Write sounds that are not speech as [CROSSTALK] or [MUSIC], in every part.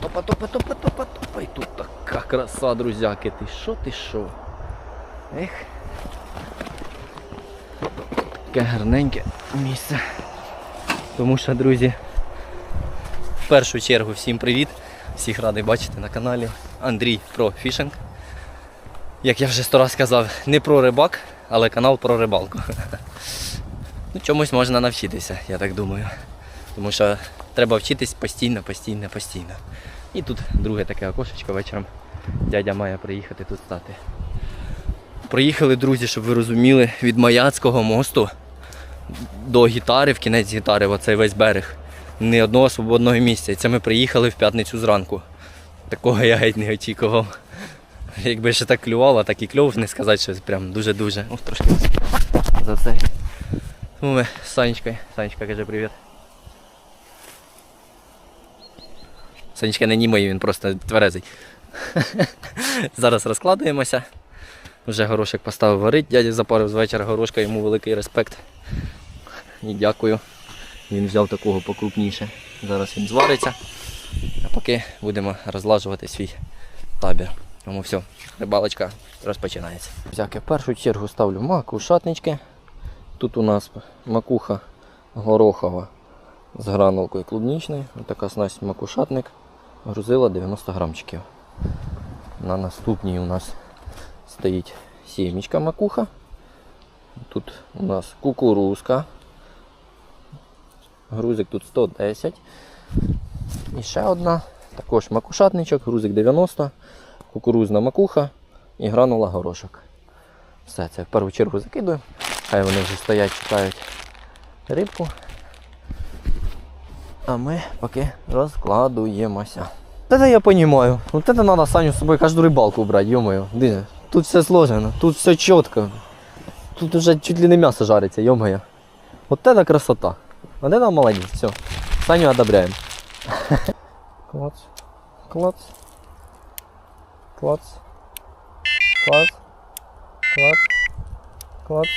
топа, топа, топа, топа, топа. І тут така краса, друзяки. Ти що, ти що? Ех. Таке гарненьке місце. Тому що, друзі, в першу чергу всім привіт. Всіх радий бачити на каналі Андрій про фішинг. Як я вже сто раз сказав, не про рибак, але канал про рибалку. [LAUGHS] Ну, чомусь можна навчитися, я так думаю. Тому що треба вчитись постійно, постійно, постійно. І тут друге таке окошечко вечором. Дядя має приїхати тут стати. Приїхали, друзі, щоб ви розуміли, від Маяцького мосту до гітари, в кінець гітари, оцей весь берег. Ні одного свободного місця. І це ми приїхали в п'ятницю зранку. Такого я геть не очікував. Якби ще так клювало, так і кльов, не сказати, що прям дуже-дуже. Ох, трошки за це. Ми з Санечкою. Санечка каже привіт. Санечка не німий, він просто тверезий. [LAUGHS] Зараз розкладуємося. Вже горошок поставив варить, дядя запарив з вечора горошка, йому великий респект. І дякую. Він взяв такого покрупніше. Зараз він звариться. А поки будемо розлажувати свій табір. Тому все, рибалочка розпочинається. Взяки в першу чергу ставлю макушатнички. Тут у нас макуха горохова з гранулкою клубнічною. Ось така снасть макушатник. Грузила 90 грамчиків. На наступній у нас стоїть сімічка макуха. Тут у нас кукурузка. Грузик тут 110. І ще одна. Також макушатничок, грузик 90, кукурузна макуха і гранула горошок. Все, це в першу чергу закидую. Хай вони вже стоять, чекають рибку. А ми поки розкладуємося. Це я розумію. Вот это надо Саню з собою кожну рибалку брати, йомою. Диви, Тут все сложено, тут все чітко. Тут уже чуть ли не м'ясо жариться, йомою. Вот это красота. Вот это молодець, все. Саню одобряємо. Клац. Клац. Клац. Клац. Клац. Клац.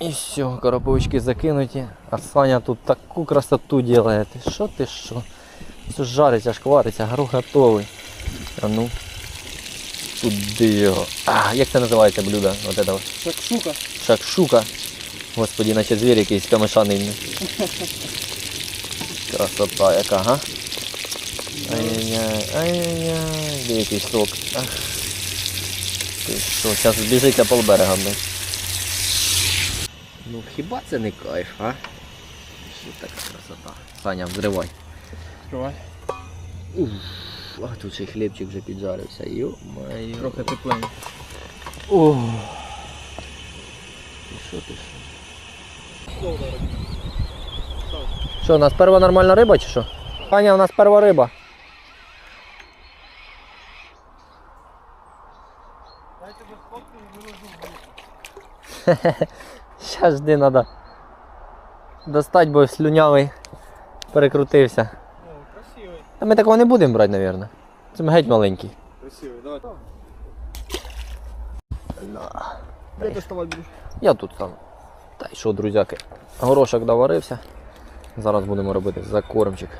І все, коробочки закинуті. А Саня тут таку красоту делает. Ти що ти що? Все жариться, аж квариться, горох готовий. А ну. Туди його. А, як це називається блюдо? Вот это вот. Шакшука. Шакшука. Господи, наче звір якийсь камешаний. Красота яка, га? Ай-яй-яй, ай-яй-яй, де який сок. Ах. Ти що, зараз збіжить на полберега, блин. Ну хіба це не кайф, а? Що така красота? Саня, взривай. Відкривай. Уф, а тут ще хлібчик вже піджарився. Йо-моє. Трохи тепленько. О. І що ти що? Що, у нас перша нормальна риба чи що? Паня, у нас перша риба. Дайте без фотки не виложу. Щас жди треба достать, бо слюнявий перекрутився. Красивий. Та ми такого не будемо брати, мабуть. Це ми геть маленький. Красивий, давай. Де ти вставати будеш? Я тут сам. Та й що, друзяки, горошок доварився. Зараз будемо робити закормчик.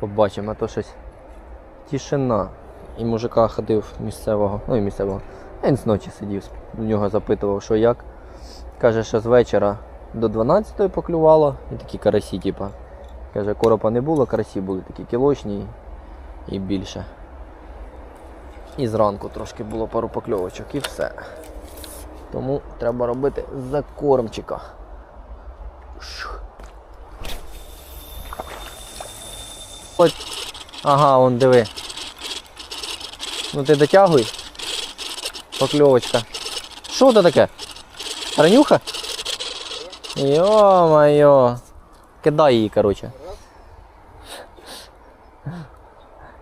Побачимо, а то щось тишина. І мужика ходив місцевого, ну і місцевого. Він з ночі сидів, у нього запитував, що як. Каже, що з вечора до 12-ї поклювало, і такі карасі, типа. Каже, коропа не було, карасі були такі кілочні і більше. І зранку трошки було пару покльовочок і все. Тому треба робити закормчика. От. Ага, он диви. Ну ти дотягуй. Покльовочка. Що це таке? Ранюха? Йо-моє. Кидай її, коротше.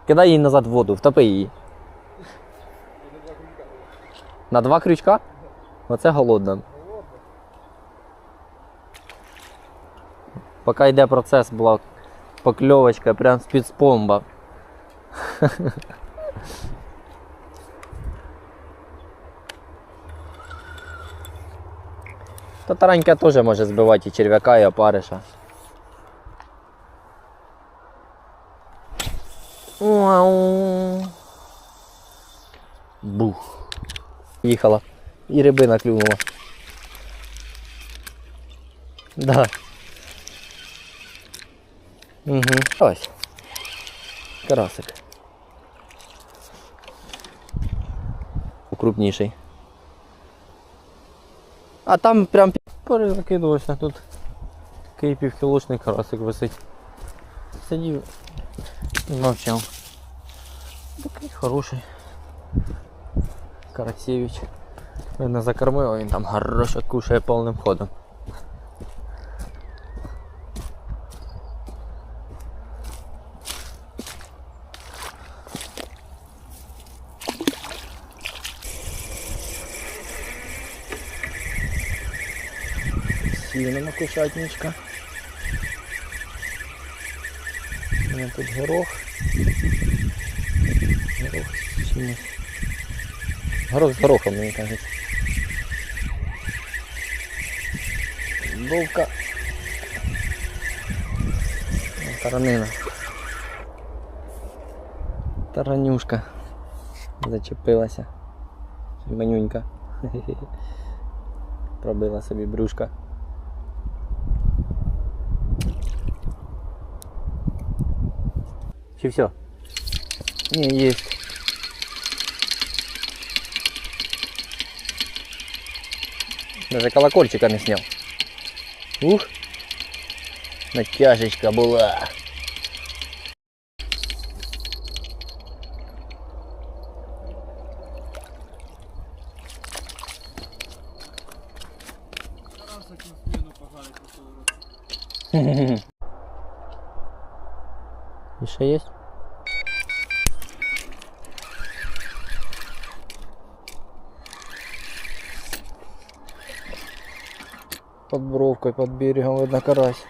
Кидай її назад в воду, втопи її. На два крючка? Оце голодна. Поки йде процес, була покльовочка прям з-під спомба. [LAUGHS] Та таранька теж може збивати і черв'яка, і опариша. Уау. Бух. Їхала. І рибина клюнула. Да. Угу. Ось. Карасик. Крупніший. А там прям перезакидувався тут. Такий півкілочний карасик висить. Сидів і мовчав. Такий хороший. Карасєвич. Видно закормив, він там хорошо кушає повним ходом. Сіна макушатничка. У мене тут горох. Горох з. Горох з горохом, мені кажуть. Вовка. Таранина. Таранюшка. Зачепилася. Манюнька. [LAUGHS] Пробила собі брюшка. Чи все? Не, есть. Даже колокольчика не снял. Ух. Натяжечка была. Карасик на спину пожарить на сковородці. Еще есть? Под бровкой, под берегом видно карась.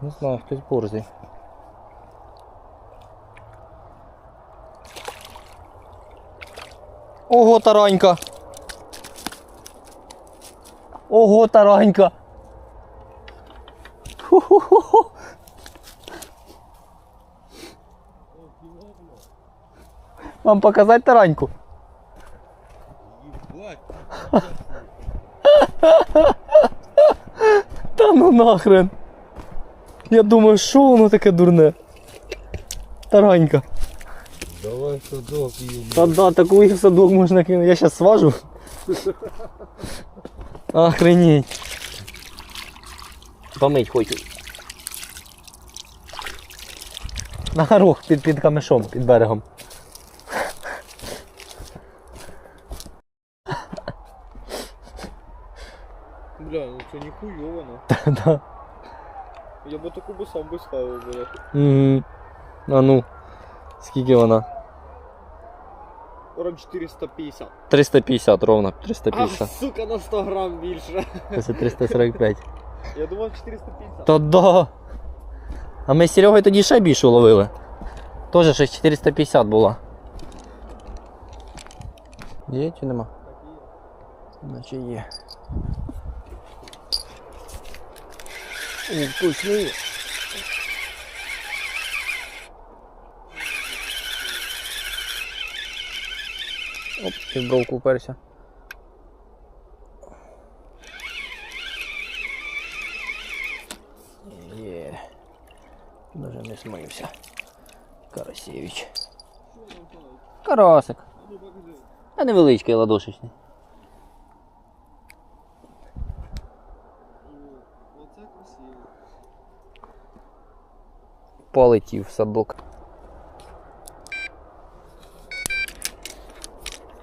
Не знаю, хтось борзий. Ого, таранька! Ого, таранька! Вам показать тараньку? Ебать. [LAUGHS] Та ну нахрен. Я думаю, що воно таке дурне? Таранька. Давай садок їм. Та да, таку в садок можна кинути. Я зараз сважу. Охренеть. Помить хочу. На горох під, під камешом, під берегом. Бля, ну це ніхуйово, ну. [LAUGHS] Да. Я би таку би сам би ставив, бля. Мгм. А ну. Скільки вона? Ром 450. 350 ровно. А, 350. сука, на 100 грам більше. Це 345. [LAUGHS] Я думав 450. Та да. А ми з Серегою тоді ще більше ловили. Тоже щось 450 була. Є чи нема? Наче є. Вкусний. Оп, ти в бровку уперся. Є. Даже не смився. Карасєвич. Карасик. А невеличкий ладошечний. Полетів в садок.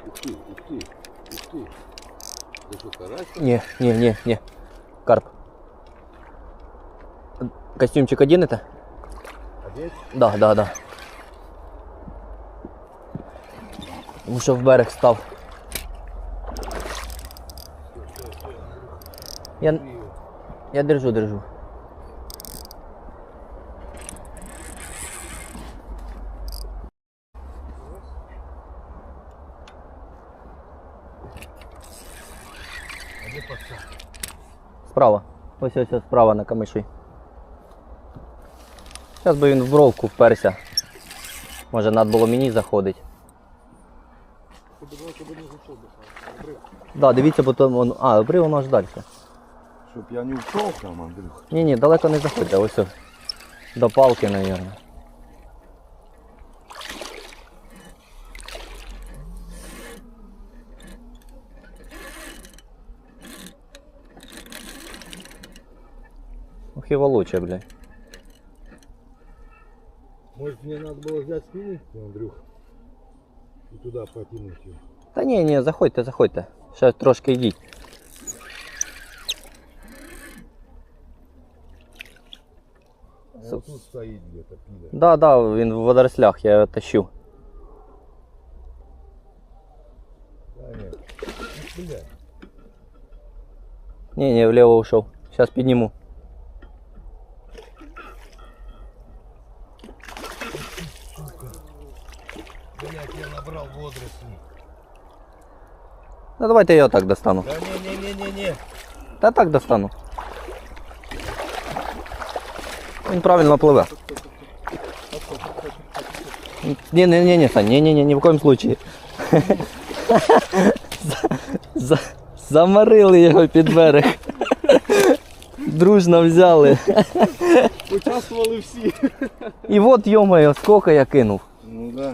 Ух ты, ух ты, ух ты. Это что, карась? Ні, ні, ні, ні. Карп. Костюмчик одінете? Опять? Да, да, да. Тому що в берег став. Я, я держу, держу. Справа. Ось ось ось справа на камиші. Зараз би він в бровку вперся. Може, треба було мені заходити. Да, дивіться, бо там он. А, обрив воно аж далі. Щоб я не впав там, Андрюх. Ні, ні, далеко не заходьте, ось. о. До палки, мабуть. Ох і волоче, блядь. Может мне надо было взять спиннинг, Андрюх? И туда потянуть его. Та ні, ні, заходьте, заходьте. Ще трошки йдіть. А Вот тут стоит где-то пиля. Да, да, він в водорослях, я його тащу. Да нет. Ну, блядь. Ні, ні, вліво ушов. Зараз підніму. Блядь, я набрал водорослей. Ну давайте я так достану. Да не-не-не-не-не. Та так достану. Він правильно пливе. Ні, Сань, ні, ні, ні в. За- [LAUGHS] за- Замарили його під берег. Дружно взяли. Участвували всі. І от, йомаю, скільки я кинув. Ну да.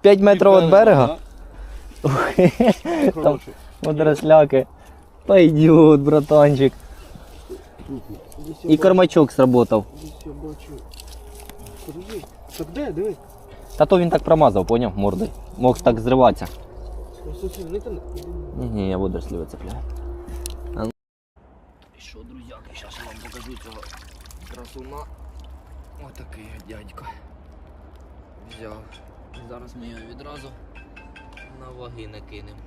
5 метрів від берега. Хороший. Водоросляки. Пойдет, братанчик. І кормачок сработав. Так. Та то він так промазав, поняв, мордою. Мог так зриватися. Ну, не. Я водорослі вицепляю. А... І що, друзяки, я вам покажу цього красуна. Отакий от дядько. Взяв. Зараз ми його відразу на ваги накинемо.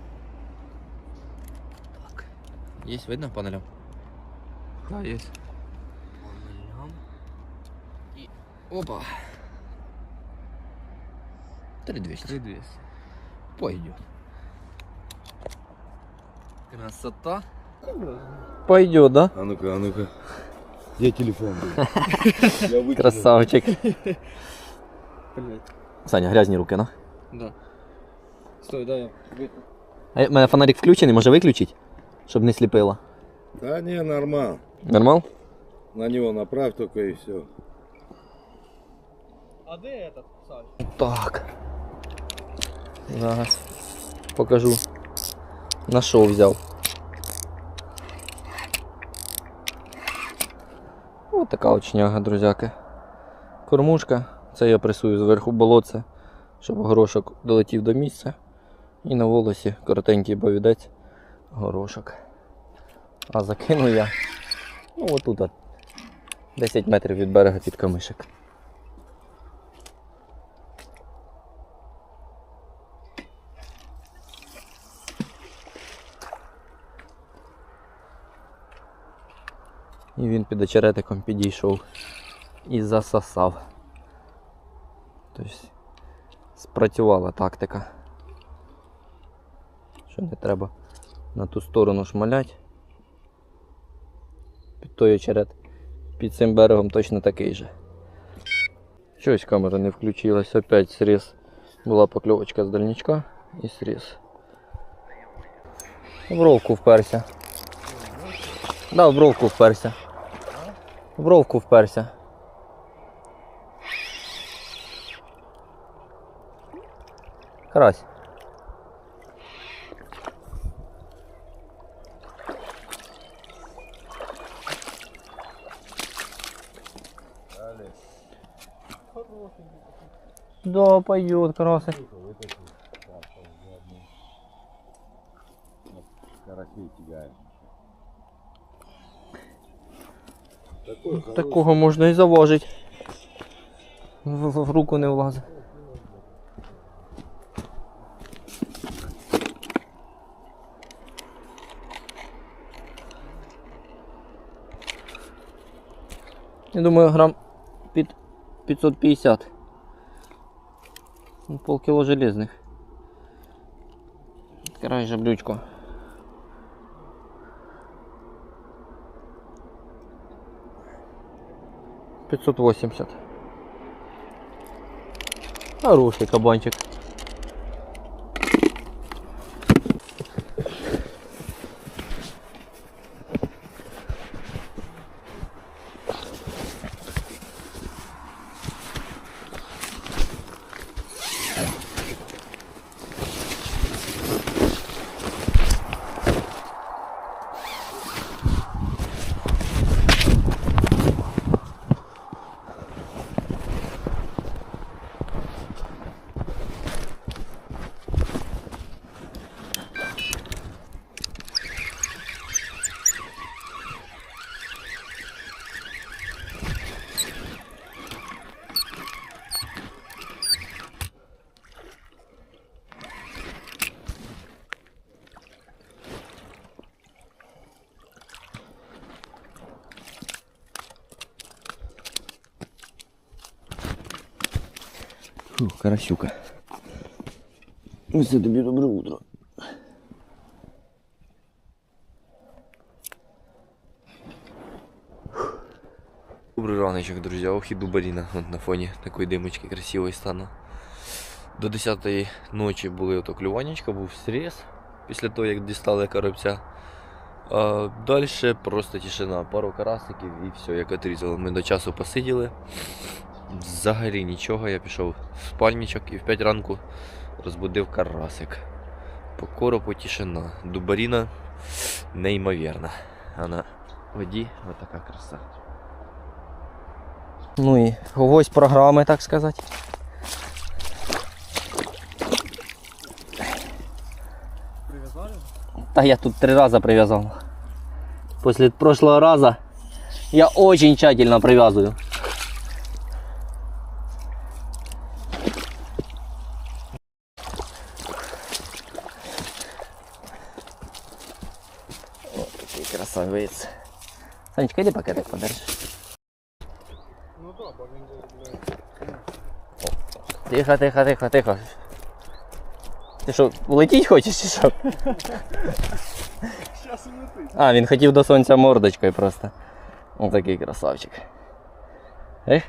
Так. Є видно панелям? Так, є. Панелям. І. Опа. 3200. 3200. Пойдет. Красота. Пойдет, да? А ну-ка, а ну-ка. Где телефон был? [LAUGHS] Я выкинул. Красавчик. [LAUGHS] Блять. Саня, грязні руки, на. Да. Стой, дай я. ви- А у мене фонарик включений, може виключити? Щоб не сліпило. Да не, нормал. Нормал? На него направь только и все. А де этот, Саш? Так. Зараз покажу. На що взяв. Ось така очняга, друзяки. Кормушка. Це я пресую зверху болотце, щоб горошок долетів до місця. І на волосі коротенький повідець горошок. А закину я ну отут от, 10 метрів від берега під камишик. І він під очеретиком підійшов і засосав. Тобто спрацювала тактика. Що не треба на ту сторону шмалять. Під той очерет. Під цим берегом точно такий же. Щось камера не включилась, опять сріз. Була покльовочка з дальничка і сріз. В ровку вперся. Да, в бровку вперся. В бровку вперся. Карась. Да, пойдет, карасик. Карасей. Хороший. Такого можна і заважити. В, в- руку не влазить. Я думаю, грам під 550. Ну, полкило железных. Край жаблючку. Пятьсот восемьдесят. Хороший кабанчик. Фу, карасюка. Ось тобі добре утро. Добрий раночок, друзі. Ох і дубаріна От на фоні такої димочки красивої стане. До 10 ночі були ото клюванечка, був сріз після того, як дістали коробця. А далі просто тишина, пару карасиків і все, як отрізали. Ми до часу посиділи. Взагалі нічого, я пішов в спальничок і в 5 ранку розбудив карасик. По коропу тишина. Дубаріна неймовірна. А на воді отака краса. Ну і ось програми, так сказати. Привязали? Та я тут три рази прив'язав. Після прошлого разу я очень тщательно прив'язую. Ось такий красавець. Санечка, йди пакетик подержиш. Ну да, бо він. Тихо, тихо, тихо, тихо. Ти що, улетіть хочеш чи що? [LAUGHS] Щас і летить. А, він хотів до сонця мордочкою просто. Ось такий красавчик. Ех.